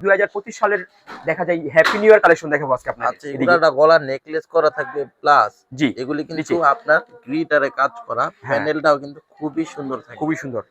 দুই হাজার পঁচিশ সালের দেখা যায় হ্যাপি নিউ ইয়ার কালেকশন দেখাবো আজকে আপনার আচ্ছা এগুলাটা গলার নেকলেস করা থাকবে প্লাস জি এগুলি কিন্তু। আপনার গ্রিটারে কাজ করা। প্যানেলটাও কিন্তু খুবই সুন্দর থাকে খুবই সুন্দর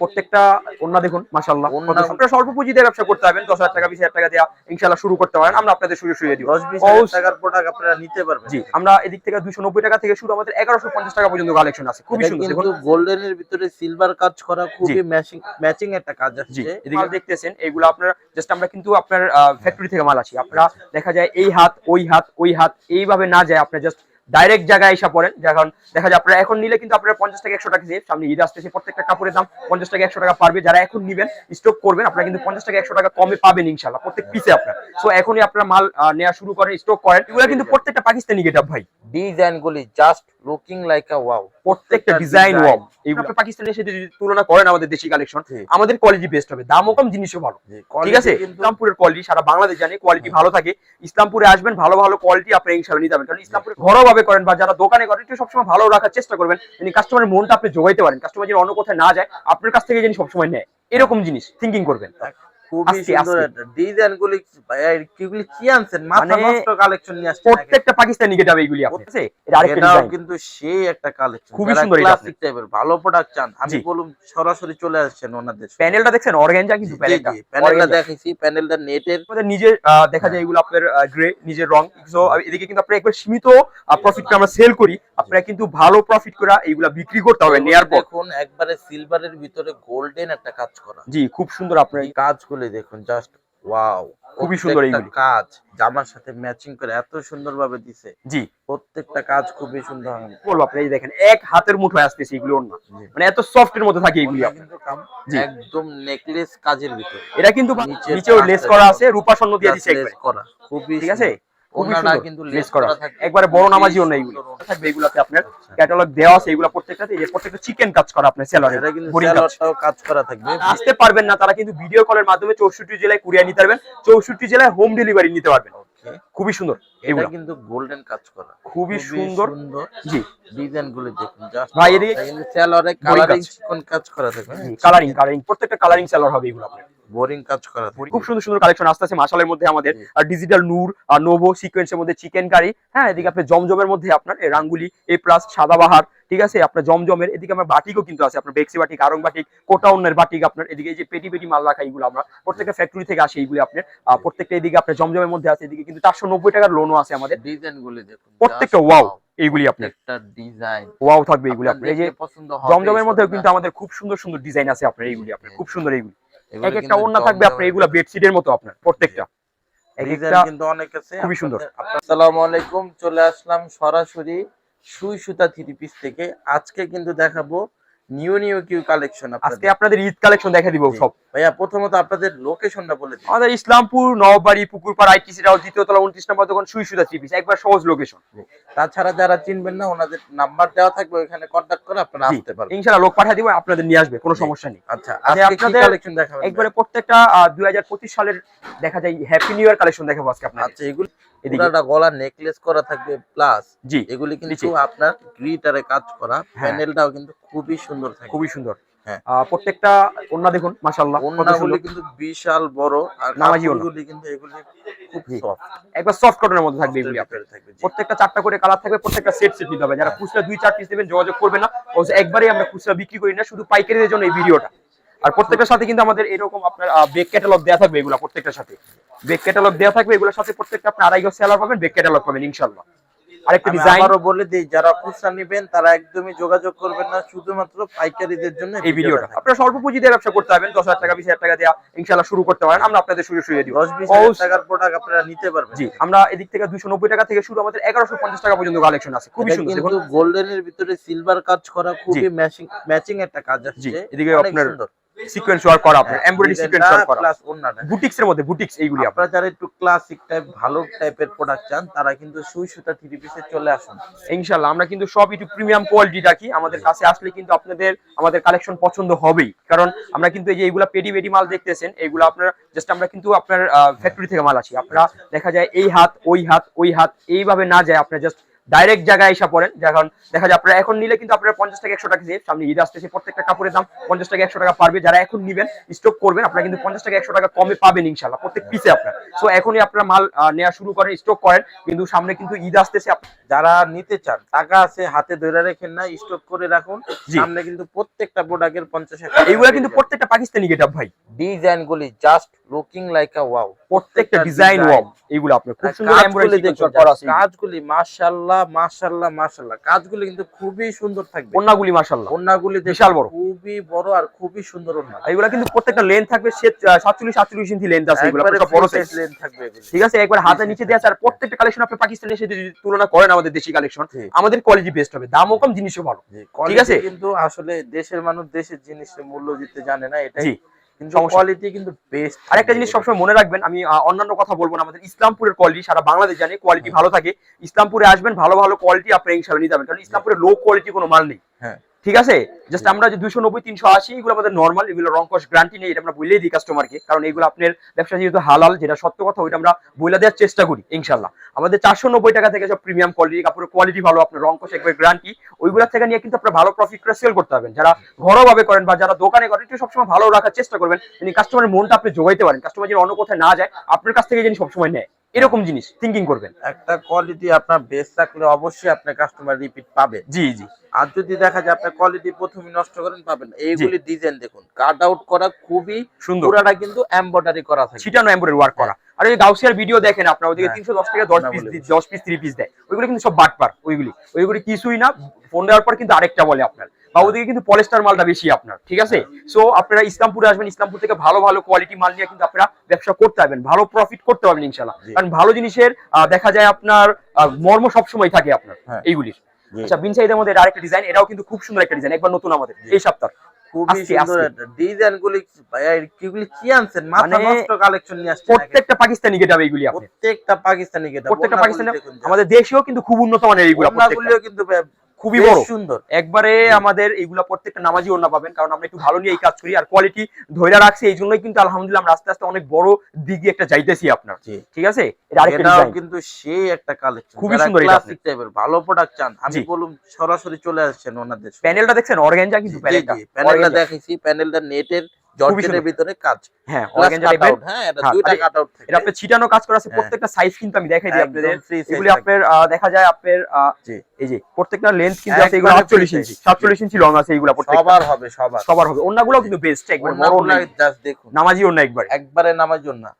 প্রত্যেকটা ওন্না দেখুন মাসাল্লাহ আপনারা স্বল্প পুঁজি দিয়ে ব্যবসা করতে পারবেন দশ হাজার টাকা বিশ হাজার টাকা দিয়ে ইনশাল্লাহ শুরু করতে পারেন। আমরা আপনাদের সুযোগ সুবিধা দিব। দশ বিশ টাকার প্রোডাক্ট আপনারা নিতে পারবেন। জি আমরা এদিক থেকে দুশো নব্বই টাকা থেকে শুরু আমাদের এগারোশো পঞ্চাশ টাকা পর্যন্ত কালেকশন আছে। খুবই সুন্দর দেখুন। গোল্ডেনের ভিতরে সিলভার কাজ করা খুবই ম্যাচিং ম্যাচিং একটা কাজ জি এদিকে দেখতেছেন এইগুলো আপনার জাস্ট আমরা কিন্তু আপনার ফ্যাক্টরি থেকে মাল আসি। আপনারা দেখা যায় এই হাত ওই হাত ওই হাত এইভাবে না যায় আপনার জাস্ট ডাইরেক্ট জায়গায় এসে পড়েন। যখন দেখা যায় আপনারা এখন নিলে কিন্তু আপনারা পঞ্চাশ টাকা একশো টাকা দিয়ে সামনে ঈদ আসতেছে। প্রত্যেকটা কাপড়ের দাম পঞ্চাশ টাকা একশো টাকা পারবে। যারা এখন নিবেন স্টক করবেন আপনারা কিন্তু পঞ্চাশ টাকা একশো টাকা কমে পাবেন ইনশাল্লাহ প্রত্যেক পিসে আপনার। সো এখনই আপনারা মাল নেওয়া শুরু করেন স্টক করেন। এগুলো কিন্তু প্রত্যেকটা পাকিস্তানি গেট ভাই। ডিজাইন গুলি just looking like a wow প্রত্যেকটা ডিজাইন ওয়াও আপনি পাকিস্তানের সাথে যদি তুলনা করেন আমাদের দেশি কালেকশন আমাদের কোয়ালিটি বেস্ট হবে। দামও কম জিনিসও ভালো। ঠিক আছে? ইসলামপুরের কোয়ালিটি সারা বাংলাদেশ জানে কোয়ালিটি ভালো থাকে। ইসলামপুরে আসবেন ভালো ভালো কোয়ালিটি আপনি ইনশাল্লাহ নিতে পারবেন। কারণ ইসলামপুরে ভাবে করেন বা যারা দোকানে করেন একটু সবসময় ভালো রাখার চেষ্টা করবেন। যিনি কাস্টমারের মনটা আপনি জোগাইতে পারেন। কাস্টমার যেন অন্য কোথায় না যায় আপনার কাছ থেকে যিনি সবসময় নেয়। এরকম জিনিস থিঙ্কিং করবেন। খুবই সুন্দর ডিজাইন গুলি কিগুলি কি আনছেন? মাথা মানে নষ্ট কালেকশন নিয়ে আসছেন প্রত্যেকটা পাকিস্তানি গেটাবে এগুলি আপনি। এটা আরেকটা ডিজাইন কিন্তু সেই একটা কালেকশন খুবই সুন্দর এটা ক্লাসিক টাইপের ভালো প্রোডাক্ট চান আমি জি। সরাসরি চলে আসছেন ওনাদের প্যানেলটা দেখছেন? অর্গানজা কিন্তু প্যানেলটা প্যানেলটা দেখেছি প্যানেলটা নেটের আমাদের নিজের দেখা। যায় এগুলো আপনার গ্রে নিজের রং। সো এদিকে কিন্তু আপনার একবার সীমিত প্রফিট আমরা সেল করি। আপনারা কিন্তু ভালো প্রফিট করে এইগুলা বিক্রি করতে হবে নেয়ার পর দেখুন একবারে সিলভারের ভিতরে গোল্ডেন একটা কাজ করা। জি খুব সুন্দর আপনার এই কাজগুলি দেখুন জাস্ট ওয়াও খুবই সুন্দর এইগুলি। কাজ জামার সাথে ম্যাচিং করে এত সুন্দরভাবে দিছে। জি। প্রত্যেকটা কাজ খুবই সুন্দর বল আপনি এই দেখেন এক হাতের মুঠোয় আসতেছে এগুলো না মানে এত সফট এর মধ্যে থাকে এগুলি। একদম নেকলেস কাজের ভিতরে। এটা কিন্তু নিচে নিচেও লেস করা আছে রূপা স্বর্ণ দিয়ে দিছে লেস একবারে। করা। খুবই ঠিক আছে? কিন্তু লেস করা। একবারে বড় খুবই নামাজিও না এগুলো। থাকবে এগুলাতে আপনার আচ্ছা। ক্যাটালগ দেওয়া আছে এগুলো প্রত্যেকটা এই যে প্রত্যেকটা চিকেন কাজ করা আপনার সেলারে কাজ। করা থাকবে। আসতে পারবেন না তারা কিন্তু ভিডিও কলের মাধ্যমে চৌষট্টি জেলায় কুরিয়ার নিতে পারবেন চৌষট্টি জেলায় হোম ডেলিভারি নিতে পারবেন। খুবই সুন্দর। এটা কিন্তু গোল্ডেন কাজ করা। খুবই সুন্দর। জি। ডিজাইনগুলো দেখুন। ভাই, এদিকে- Boring কালারিং কাজ। চিকন কাজ করা কালারিং কালারিং প্রত্যেকটা কালারিং সেলার হবে এগুলো আপনার। বোরিং কাজ করা খুব সুন্দর সুন্দর কালেকশন আসতে আছে মাসালের মধ্যে আমাদের। ডিজিটাল নূর আর নোভো সিকোয়েন্সের মধ্যে চিকেন কারি হ্যাঁ এদিকে জমজমের মধ্যে আপনার এই রাঙ্গুলি এ প্লাস সাদাবাহার ঠিক আছে? আপনার জমজমের এদিকে আমার বাটিকও কিন্তু আছে। আপনার বেক্সি বাটিক আরং বাটিক কোটা অন্যের বাটিক আপনার। এদিকে এই যে পেটি পেটি মাল রাখা এইগুলো আমরা প্রত্যেকটা ফ্যাক্টরি থেকে আসে এইগুলো আপনার। প্রত্যেকটা এদিকে আপনার জমজমের মধ্যে আছে। এদিকে কিন্তু চারশো নব্বই টাকার লোনও আছে আমাদের। ডিজাইনগুলো দেখুন প্রত্যেকটা ওয়াও এইগুলি আপনার। প্রত্যেকটা ডিজাইন ওয়াও থাকবে এইগুলি আপনার এই যে পছন্দ জমজমের মধ্যেও কিন্তু আমাদের খুব সুন্দর সুন্দর ডিজাইন আছে আপনার এইগুলি আপনার। খুব সুন্দর এইগুলি। এক একটা ওন্না থাকবে আপনার এইগুলা বেডশিটের মতো আপনার প্রত্যেকটা। কিন্তু অনেক আছে খুবই সুন্দর। আসসালামু আলাইকুম চলে আসলাম সরাসরি সুই সুতা থ্রি পিস থেকে। আজকে কিন্তু দেখাবো নিউ নিউ কিউ কালেকশন আজকে আপনাদের ঈদ কালেকশন দেখা দিব সব। ভাইয়া প্রথমত আপনাদের লোকেশনটা বলে দিন। আমাদের ইসলামপুর নববাড়ি পুকুরপাড় আইটিসি রাও দ্বিতীয় তলা উনত্রিশ নম্বর দোকান সুই সুদা থ্রি একবার সহজ লোকেশন। তাছাড়া যারা চিনবেন না ওনাদের নাম্বার দেওয়া থাকবে ওখানে কন্ট্যাক্ট করে আপনারা আসতে পারবেন। ইনশাআল্লাহ লোক পাঠিয়ে দিব আপনাদের নিয়ে আসবে কোনো সমস্যা নেই। আচ্ছা আচ্ছা, আজকে আপনাদের কালেকশন দেখাবেন একবারে প্রত্যেকটা দুই হাজার পঁচিশ সালের দেখা যায় হ্যাপি নিউ ইয়ার কালেকশন দেখাবো আজকে আপনার আচ্ছা এগুলো পুরাটা গলা নেকলেস করা থাকবে প্লাস জি এগুলি কিন্তু আপনার গ্রিটারে কাজ করা। প্যানেলটাও কিন্তু খুবই সুন্দর থাকে খুবই সুন্দর। হ্যাঁ। প্রত্যেকটা ওন্না দেখুন মাশাআল্লাহ কত ওন্নাগুলি কিন্তু বিশাল বড় আর নামাজি কিন্তু এগুলি খুব সফট একবার সফট কটনের মধ্যে থাকবে এগুলি থাকবে প্রত্যেকটা চারটা করে কালার থাকবে প্রত্যেকটা সেট সেট নিতে হবে। যারা খুচরা দুই চার পিস নেবেন যোগাযোগ করবে না। অবশ্য একবারই আমরা খুচরা বিক্রি করি না শুধু পাইকারিদের জন্য এই ভিডিওটা। আর প্রত্যেকটার সাথে কিন্তু আমাদের এরকম আপনার বেক ক্যাটালগ দেওয়া থাকবে এগুলো প্রত্যেকটার সাথে। বেক ক্যাটালগ দেওয়া থাকবে এগুলোর সাথে প্রত্যেকটা আপনি আড়াই গজ সেলার পাবেন বেক ক্যাটালগ পাবেন ইনশাল্লাহ আরেকটা আমি ডিজাইন আবারও বলে দিই যারা খুচরা নেবেন তারা একদমই যোগাযোগ করবেন না শুধুমাত্র পাইকারিদের জন্য এই ভিডিওটা আপনারা স্বল্প পুঁজি দিয়ে ব্যবসা করতে পারবেন টাকা বিশ হাজার টাকা দিয়ে ইনশাল্লাহ শুরু করতে পারেন আমরা আপনাদের সুযোগ সুবিধা দিব। দশ বিশ টাকার প্রোডাক্ট আপনারা নিতে পারবেন। জি আমরা এদিক থেকে দুশো নব্বই টাকা থেকে শুরু আমাদের এগারোশো পঞ্চাশ টাকা পর্যন্ত কালেকশন আছে খুবই সুন্দর। কিন্তু গোল্ডেনের ভিতরে সিলভার কাজ করা খুবই ম্যাচিং ম্যাচিং একটা কাজ জি আসছে এদিকে আপনার সিকোয়েন্স ওয়ার্ক করা আপনার এমব্রয়ডারি সিকোয়েন্স ওয়ার্ক করা। প্লাস ওন্নাটা বুটিক্স এর মধ্যে বুটিক্স এইগুলি আপনারা যারা একটু ক্লাসিক টাইপ ভালো টাইপের প্রোডাক্ট চান তারা কিন্তু সুই সুতা থ্রি পিসে চলে আসুন। ইনশাল্লাহ আমরা কিন্তু সব একটু প্রিমিয়াম কোয়ালিটি রাখি। আমাদের কাছে আসলে কিন্তু আপনাদের আমাদের কালেকশন পছন্দ হবেই। কারণ আমরা কিন্তু এই যে এইগুলা পেডি পেডি মাল দেখতেছেন এইগুলো আপনার জাস্ট আমরা কিন্তু আপনার ফ্যাক্টরি থেকে মাল আসি। আপনারা দেখা যায় এই হাত ওই হাত ওই হাত এইভাবে না যায় আপনার জাস্ট ডাইরেক্ট জায়গায় এসে পড়েন। যখন দেখা যায় আপনারা এখন নিলে কিন্তু আপনারা পঞ্চাশ টাকা একশো টাকা দিয়ে সামনে ঈদ আসতেছে প্রত্যেকটা কাপড়ের দাম পঞ্চাশ টাকা একশো টাকা পারবে। যারা এখন নিবেন স্টক করবেন আপনারা কিন্তু পঞ্চাশ টাকা একশো টাকা কমে পাবেন ইনশাল্লাহ প্রত্যেক পিসে আপনার। সো এখনই আপনারা মাল নেওয়া শুরু করেন স্টক করেন। কিন্তু সামনে কিন্তু ঈদ আসতেছে যারা নিতে চান টাকা আছে হাতে ধরে রেখেন না স্টক করে রাখুন। সামনে কিন্তু প্রত্যেকটা প্রোডাক্টের পঞ্চাশ এইগুলা কিন্তু প্রত্যেকটা পাকিস্তানি গেট ভাই। ডিজাইন গুলি just looking like a wow প্রত্যেকটা ডিজাইন ওয়াও এইগুলো আপনার খুব সুন্দর এমব্রয়ডারি করা আছে কাজগুলি মাশাআল্লাহ মাশাআল্লাহ মাশাআল্লাহ। কাজগুলি কিন্তু খুবই সুন্দর থাকবে। ওন্নাগুলি মাশাআল্লাহ। ওন্নাগুলি বিশাল বড়। খুবই বড় আর খুবই সুন্দর ওন্না এগুলা কিন্তু প্রত্যেকটা লেন্থ থাকবে সাতচল্লিশ সাতচল্লিশ ইঞ্চি লেন্থ আছে এগুলো বড় সাইজ length থাকবে ঠিক আছে একবার হাতের নিচে আর প্রত্যেকটা কালেকশন আপনি পাকিস্তানের সাথে যদি তুলনা করেন আমাদের দেশি কালেকশন আমাদের কোয়ালিটি বেস্ট হবে দামও কম জিনিসও ভালো। ঠিক আছে? কিন্তু আসলে দেশের মানুষ দেশের জিনিসের মূল্য দিতে জানে না এটাই কিন্তু সমস্যা। কোয়ালিটি কিন্তু বেস্ট আরেকটা জিনিস সবসময় মনে রাখবেন আমি অন্যান্য কথা বলব না আমাদের ইসলামপুরের কোয়ালিটি সারা বাংলাদেশ জানে কোয়ালিটি ভালো থাকে। ইসলামপুরে আসবেন ভালো ভালো কোয়ালিটি আপনি ইনশাল্লাহ নিতে পারবেন কারণ ইসলামপুরে লো কোয়ালিটি কোনো মাল নেই। হ্যাঁ। ঠিক আছে? জাস্ট আমরা যে দুশো নব্বই তিনশো আশি এগুলো আমাদের নর্মাল এগুলো রং কস গ্যারান্টি নেই এটা আমরা বলেই দিই কাস্টমারকে কারণ এগুলো আপনার ব্যবসা যেহেতু হালাল যেটা সত্য কথা ওইটা আমরা বলে দেওয়ার চেষ্টা করি ইনশাল্লাহ আমাদের চারশো নব্বই টাকা থেকে সব প্রিমিয়াম কোয়ালিটি কাপড়ের কোয়ালিটি ভালো আপনার রং কস একবার গ্যারান্টি ওইগুলো থেকে নিয়ে কিন্তু আপনার ভালো প্রফিট করে সেল করতে পারবেন। যারা ঘরোয়াভাবে করেন বা যারা দোকানে করেন একটু সবসময় ভালো রাখার চেষ্টা করবেন কাস্টমারের মনটা আপনি যোগাইতে পারেন। কাস্টমার যেন অন্য কোথায় না যায় আপনার কাছ থেকে যিনি সবসময় নেয়। এরকম জিনিস থিঙ্কিং করবেন। একটা কোয়ালিটি আপনার বেস্ট থাকলে অবশ্যই আপনার কাস্টমার রিপিট পাবে জি জি। আর যদি দেখা যায় আপনার কোয়ালিটি প্রথমে নষ্ট করেন পাবেন এইগুলি ডিজাইন দেখুন। কাট আউট করা খুবই সুন্দর। পুরাটা কিন্তু এমব্রয়ডারি করা থাকে। ছিটানো এমব্রয়ডারি ওয়ার্ক করা। আর ওই গাউসিয়ার ভিডিও দেখেন আপনারা ওদিকে হ্যাঁ। তিনশো দশ টাকা দশ না পিস বলে দশ পিস থ্রি পিস দেয়। ওইগুলো কিন্তু সব বাটপার ওইগুলি। ওইগুলি কিছুই না ফোন দেওয়ার পর কিন্তু আরেকটা বলে আপনার। বা ওদিকে কিন্তু পলেস্টার মালটা বেশি আপনার ঠিক আছে? সো আপনারা ইসলামপুরে আসবেন ইসলামপুর থেকে ভালো ভালো কোয়ালিটি মাল নিয়ে কিন্তু আপনারা ব্যবসা করতে পারবেন ভালো প্রফিট করতে পারবেন ইনশাল্লাহ কারণ ভালো জিনিসের দেখা যায় আপনার মর্ম সবসময় থাকে আপনার হ্যাঁ। এইগুলির। আচ্ছা বিন সাইডের মধ্যে আরেকটা ডিজাইন এটাও কিন্তু খুব সুন্দর একটা ডিজাইন একবার নতুন আমাদের এই সপ্তাহ। খুবই সুন্দর ডিজাইন গুলি কিগুলি কি আনছেন? মাথা নষ্ট কালেকশন নিয়ে আসছেন প্রত্যেকটা পাকিস্তানি গেটাবে এইগুলি আপনি। প্রত্যেকটা পাকিস্তানি গেটা প্রত্যেকটা পাকিস্তানি আমাদের দেশেও কিন্তু খুব উন্নত মানের এইগুলো প্রত্যেকটা। কিন্তু খুবই বড়। সুন্দর। একবারে আমাদের এইগুলা প্রত্যেকটা নামাজি ওনা পাবেন কারণ আমরা একটু ভালো নিয়ে এই কাজ করি আর কোয়ালিটি ধরে রাখছি এই জন্যই কিন্তু আলহামদুলিল্লাহ আমরা আস্তে আস্তে অনেক বড় দিকে একটা যাইতেছি আপনার। ঠিক আছে? এটাও কিন্তু সেই একটা কালেকশন খুবই সুন্দর ক্লাসিক টাইপের ভালো প্রোডাক্ট চান আমি জি। বলুন সরাসরি চলে আসছেন ওনাদের। প্যানেলটা দেখছেন অর্গানজা কিন্তু প্যানেলটা প্যানেলটা দেখেছি প্যানেলটা নেটের জর্জেটের সুন্দর। ভিতরে কাজ। হ্যাঁ হ্যাঁ এটা হ্যাঁ, দুইটা কাট আউট থাকে। এটা আপনার ছিটানো কাজ করা আছে হ্যাঁ। প্রত্যেকটা সাইজ কিন্তু আমি দেখাই দিই আপনাদের। এগুলি আপনার দেখা যায় আপনার এই যে প্রত্যেকটা লেন্থ কিন্তু আছে এগুলো 48 ইঞ্চি 47 ইঞ্চি লং আছে এগুলো প্রত্যেকটা। সবার হবে সবার। সবার হবে। অন্যগুলো কিন্তু বেস্ট একবার বড় ওনাগুলা নেই। জাস্ট দেখুন। নামাজি অন্য একবার।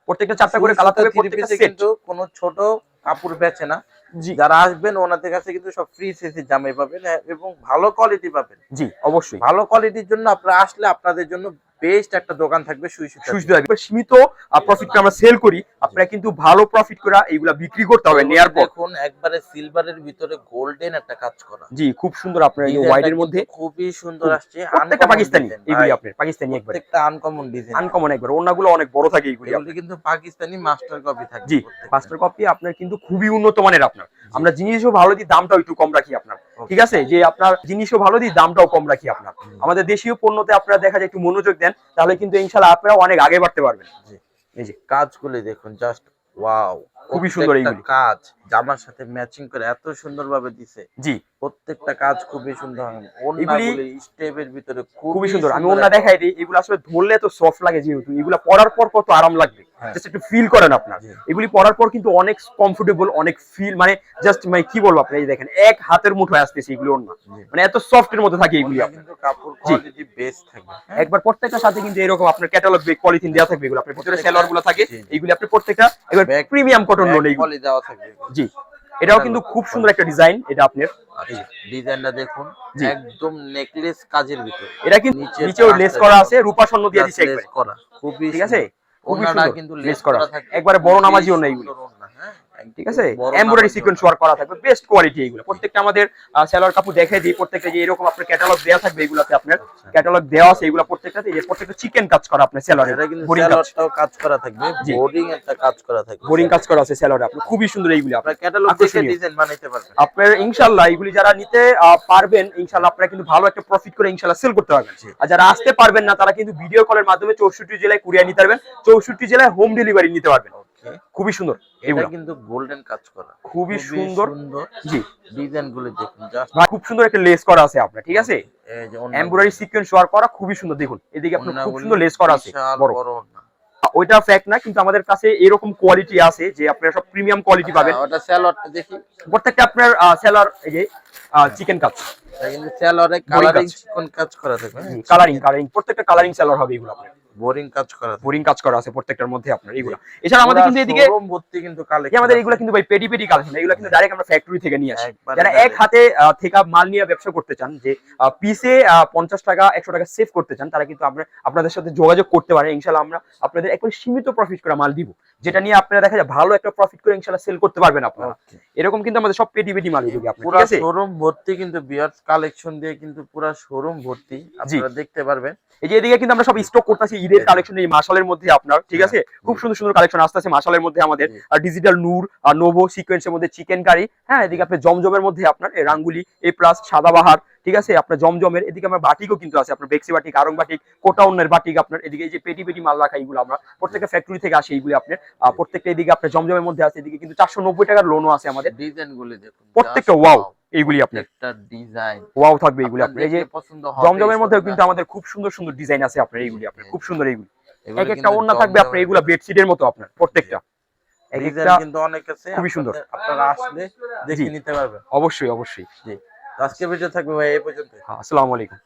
প্রত্যেকটা চারটা করে কালার থাকবে প্রত্যেকটা কিন্তু কোনো ছোট কাপড় বেচে না। যারা আসবেন ওনাদের কাছে কিন্তু সব ফ্রি সিসি জামাই পাবেন হ্যাঁ, এবং ভালো কোয়ালিটি পাবেন। জি অবশ্যই। ভালো কোয়ালিটির জন্য আপনারা আসলে আপনাদের জন্য বেস্ট একটা দোকান থাকবে সীমিত প্রফিটটা আমরা সেল করি। আপনারা কিন্তু ভালো প্রফিট করে এইগুলা বিক্রি করতে হবে নেয়ার পর। দেখুন একবারে সিলভারের ভিতরে গোল্ডেন একটা কাজ করা। জি খুব সুন্দর আপনার এই হোয়াইটের মধ্যে। খুবই সুন্দর আসছে প্রত্যেকটা পাকিস্তানি এগুলি আপনার পাকিস্তানি একবার। প্রত্যেকটা আনকমন ডিজাইন আনকমন একবার। ওনাগুলো অনেক বড় থাকে এইগুলি এগুলি কিন্তু পাকিস্তানি মাস্টার কপি থাকে জি মাস্টার কপি আপনার কিন্তু খুবই উন্নত মানের আপনার। আমরা জিনিসও ভালো দিই দামটাও একটু কম রাখি আপনার। ঠিক আছে? যে আপনার জিনিসও ভালো দিই দামটাও কম রাখি আপনার। আমাদের দেশীয় পণ্যতে আপনারা দেখা যায় একটু মনোযোগ দেন তাহলে কিন্তু ইনশাল্লাহ আপনারা অনেক আগে বাড়তে পারবেন। জি। এই যে। কাজগুলি দেখুন জাস্ট ওয়াও খুবই সুন্দর এই কাজ। জামার সাথে ম্যাচিং করে এত সুন্দর ভাবে দিছে। জি। প্রত্যেকটা কাজ খুবই সুন্দর এগুলি- স্টেপের ভিতরে খুবই সুন্দর। আমি ওনা দেখাই দিই এগুলো আসলে ধরলে তো সফট লাগে যেহেতু। এগুলো পরার পর কত আরাম লাগবে। হ্যাঁ। জাস্ট একটু ফিল করেন আপনার। এগুলি পরার পর কিন্তু অনেক কমফোর্টেবল অনেক ফিল মানে জাস্ট মানে কি বলব আপনি এই দেখেন এক হাতের মুঠোয় আসতেছে এগুলো ওনা মানে এত সফটের মধ্যে থাকে এগুলি কাপড় কোয়ালিটি বেস্ট থাকবে হ্যাঁ? একবার প্রত্যেকটার সাথে কিন্তু এরকম আপনার ক্যাটালগ পলিথিন দেওয়া থাকবে এগুলো। আপনার ভিতরে প্রত্যেকটা- সেলারগুলো থাকে এগুলি। আপনি প্রত্যেকটা এবার প্রিমিয়াম কটন লোন poly দেওয়া থাকবে। জি। এটাও কিন্তু খুব সুন্দর একটা ডিজাইন এটা আপনার। আচ্ছা ডিজাইনটা দেখুন একদম নেকলেস কাজের ভিতরে। এটা কিন্তু নিচে নিচেও লেস করা আছে রূপা স্বর্ণ দিয়ে দিছে একবার। করা খুবই ঠিক আছে? সুন্দর। কিন্তু লেস করা একবারে বড় নামাজিও নাই। ওন্না এইগুলো সুন্দর ওন্না, হ্যাঁ? একদম ঠিক আছে? Embroidery sequence. ওয়ার্ক করা থাকবে বেস্ট কোয়ালিটি এগুলো। প্রত্যেকটা আমাদের সেলার কাপড় দেখাই দিই প্রত্যেকটা যে এরকম আপনার ক্যাটালগ দেওয়া থাকবে এগুলোতে আপনার আচ্ছা। ক্যাটালগ দেওয়া আছে এগুলো প্রত্যেকটাতে যে প্রত্যেকটা চিকেন কাজ করা আপনার সেলারে এটা কিন্তু বোরিং কাজ। করা থাকবে একটা কাজ করা থাকবে। বোরিং কাজ করা আছে সেলারে আপনার খুবই সুন্দর এইগুলি আপনার ক্যাটালগ দেখে ডিজাইন বানাইতে পারবেন। আপনার ইনশাল্লাহ এগুলি যারা নিতে পারবেন ইনশাল্লাহ আপনারা কিন্তু ভালো একটা প্রফিট করে ইনশাল্লাহ সেল করতে পারবেন। আর যারা আসতে পারবেন না তারা কিন্তু ভিডিও কলের মাধ্যমে চৌষট্টি জেলায় কুরিয়ার নিতে পারবেন চৌষট্টি জেলায় হোম ডেলিভারি নিতে পারবেন। খুবই সুন্দর এটা কিন্তু গোল্ডেন কাজ করা। খুবই সুন্দর। সুন্দর জি। ডিজাইনগুলো দেখুন জাস্ট খুব সুন্দর একটা লেস করা আছে আপনার ঠিক আছে? এমব্রয়ডারি সিকোয়েন্স ওয়ার্ক করা খুবই সুন্দর দেখুন এদিকে আপনার খুব সুন্দর লেস করা আছে বড়। ওইটা ফ্যাক্ট না কিন্তু আমাদের কাছে এরকম কোয়ালিটি আছে যে আপনারা সব প্রিমিয়াম কোয়ালিটি পাবেন। ওটা স্যালোয়ারটা দেখি। প্রত্যেকটা আপনার সেলার এই যে চিকেন কাজ স্যালোয়ারে কালারিং চিকন কাজ করা থাকবে কালারিং কালারিং প্রত্যেকটা কালারিং সেলার হবে এগুলো আপনার। বোরিং কাজ করা বোরিং কাজ করা আছে প্রত্যেকটার মধ্যে আপনার এগুলো এছাড়া আমাদের কিন্তু এদিকে ভর্তি কিন্তু কালেকশন আমাদের এগুলো কিন্তু ভাই পেটি পেটি কালেকশন এগুলো কিন্তু ডাইরেক্ট আমরা ফ্যাক্টরি থেকে নিয়ে আসি। যারা এক হাতে থেকে মাল নিয়ে ব্যবসা করতে চান যে পিসে পঞ্চাশ টাকা একশো টাকা সেভ করতে চান তারা কিন্তু আমরা আপনাদের সাথে যোগাযোগ করতে পারেন। ইনশাল্লাহ আমরা আপনাদের একবারে সীমিত প্রফিট করে মাল দিব। যেটা নিয়ে আপনারা দেখা যায় ভালো একটা প্রফিট করে ইনশাল্লাহ সেল করতে পারবেন আপনারা। এরকম কিন্তু আমাদের সব পেটি পেটি মাল দিবি আপনার ঠিক আছে? শোরুম ভর্তি কিন্তু বিয়ার্স কালেকশন দিয়ে কিন্তু পুরা শোরুম ভর্তি আপনারা দেখতে পারবেন। এই যে এদিকে কিন্তু আমরা সব স্টক করতেছি ঈদের কালেকশন এই মাসালের মধ্যে আপনার ঠিক আছে? খুব সুন্দর সুন্দর কালেকশন আসতেছে মাসালের মধ্যে আমাদের। ডিজিটাল নূর আর নোভো সিকোয়েন্সের মধ্যে চিকেন কারি হ্যাঁ এদিকে আপনার জমজমের মধ্যে আপনার এই রাঙ্গুলি এ প্লাস সাদাবাহার ঠিক আছে? আপনার জমজমের এদিকে আমার বাটিকও কিন্তু আছে আপনার বেক্সি বাটিক আরং বাটিক কোটা অন্যের বাটিক আপনার এদিকে এই যে পেটি পেটি মাল রাখা এইগুলো আমরা প্রত্যেকটা ফ্যাক্টরি থেকে আসে এইগুলো আপনার। আহ, প্রত্যেকটা এদিকে আপনার জমজমের মধ্যে আছে এদিকে কিন্তু চারশো নব্বই টাকার লোনও আছে আমাদের। ডিজাইন গুলি দেখুন প্রত্যেকটা ওয়াও এইগুলি আপনার। ডিজাইন ওয়াও থাকবে এইগুলি আপনার এই যে জমজমের মধ্যে কিন্তু আমাদের খুব সুন্দর সুন্দর ডিজাইন আছে আপনার এইগুলি আপনার খুব সুন্দর এইগুলি। এক একটা ওড়না থাকবে আপনার এইগুলা এগুলা বেডশিটের মতো আপনার প্রত্যেকটা। এক একটা কিন্তু অনেক আছে খুবই সুন্দর। আপনারা আসলে দেখে নিতে পারবেন। অবশ্যই অবশ্যই। জি। আজকে ভিডিও থাকবে ভাই এই পর্যন্ত হ্যাঁ, আসসালামু আলাইকুম।